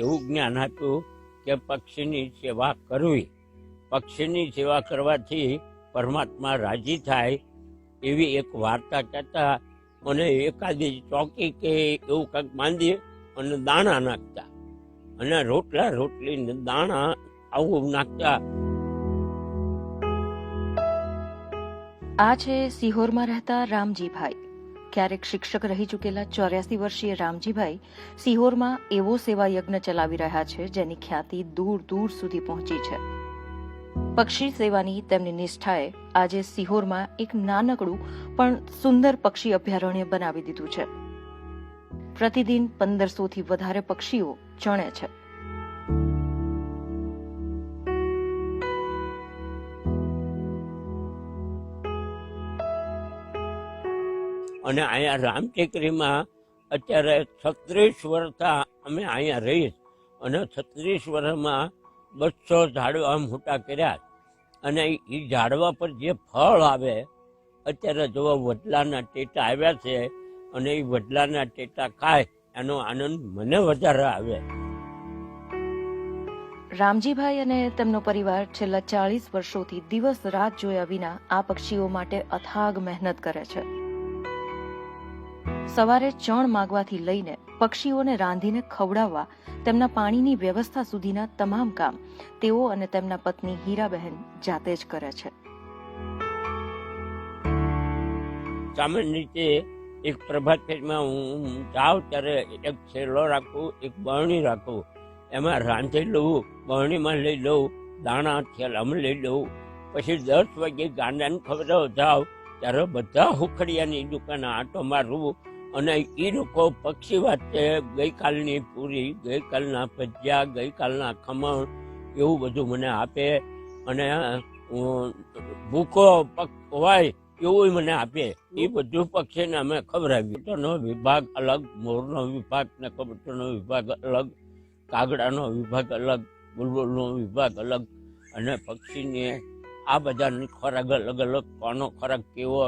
જ્ઞાન આપ્યું કે પક્ષીની સેવા કરવી. પક્ષીની સેવા કરવાથી પરમાત્મા રાજી થાય એવી એક વાર્તા કહેતા અને એકાદી ચોકી કે એવું કંઈક બાંધી અને દાણા નાખતા. અને રોટલા રોટલી દાણા આવું નાખતા. આ છે સિહોરમાં રહેતા રામજીભાઈ. ક્યારેક શિક્ષક રહી ચૂકેલા ચોર્યાસી વર્ષીય રામજીભાઈ સિહોરમાં એવો સેવા યજ્ઞ ચલાવી રહ્યા છે જેની ખ્યાતિ દૂર દૂર સુધી પહોંચી છે. પક્ષી સેવાની તેમની નિષ્ઠાએ આજે સિહોરમાં એક નાનકડું પણ સુંદર પક્ષી અભયારણ્ય બનાવી દીધું છે. પ્રતિદિન પંદરસો થી વધારે પક્ષીઓ ચણે છે. અને અહીંયા રામટેકરીમાં અત્યારે છત્રીસ વર્ષથી અમે અહીંયા રહીએ અને છત્રીસ વર્ષમાં બસો ઝાડવા મોટા કર્યા અને એ ઝાડવા પર જે ફળ આવે, અત્યારે જો વડલાના ટેટા આવ્યા છે અને એ વડલાના ટેટા ખાય, એનો આનંદ મને વધારે આવે. રામજીભાઈ અને તેમનો પરિવાર છેલ્લા ચાળીસ વર્ષોથી દિવસ રાત જોયા વિના આ પક્ષીઓ માટે અથાગ મહેનત કરે છે. સવારે ચણ માગવાથી લઈને પક્ષીઓને રાંધીને ખવડાવવા તેમના પાણીની વ્યવસ્થા સુધીના તમામ કામ તેઓ અને તેમના પત્ની હીરાબહેન જાતે જ કરે છે. સામાન્ય એક પ્રભાત ફેરીમાં હું જાઉં ત્યારે એક છેલ્લો રાખું, એક બરણી રાખું. એમાં રાંધી લઉં, બરણીમાં લઈ લઉં, દાણા, થેલામાં લઈ લઉં. પછી દસ વાગે ગાંડાને ખબર જાઉં, ત્યારે બધા હુખડિયાની દુકાને આટો મારવું અને એ લોકો પક્ષી વાતે ગઈકાલની પૂરી, ગઈકાલના ભજીયા, ગઈકાલના ખમણ એવું બધું મને આપે અને ભૂખો હોય એવું મને આપે. એ બધું પક્ષીને અમે ખવડાવી નો વિભાગ અલગ, મોરનો વિભાગ ને કબૂતરનો વિભાગ અલગ, કાગડાનો વિભાગ અલગ, બુલબુલનો વિભાગ અલગ અને પક્ષીને આ બધાની ખોરાક અલગ અલગ કોનો ખોરાક કેવો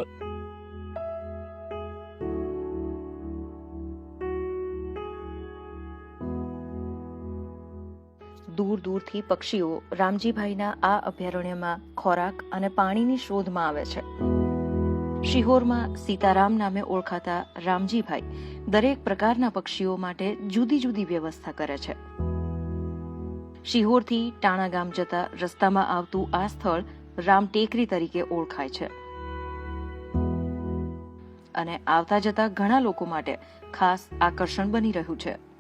દૂર દૂરથી પક્ષીઓ રામજીભાઈના આ અભયારણ્યમાં ખોરાક અને પાણીની શોધમાં આવે છે. શિહોરમાં સીતારામ નામે ઓળખાતા રામજીભાઈ દરેક પ્રકારના પક્ષીઓ માટે જુદી જુદી વ્યવસ્થા કરે છે. શિહોરથી ટાણા ગામ જતા રસ્તામાં આવતું આ સ્થળ રામટેકરી તરીકે ઓળખાય છે. અને આવતા જતા ઘણા લોકો માટે ખાસ આકર્ષણ બની રહ્યું છે.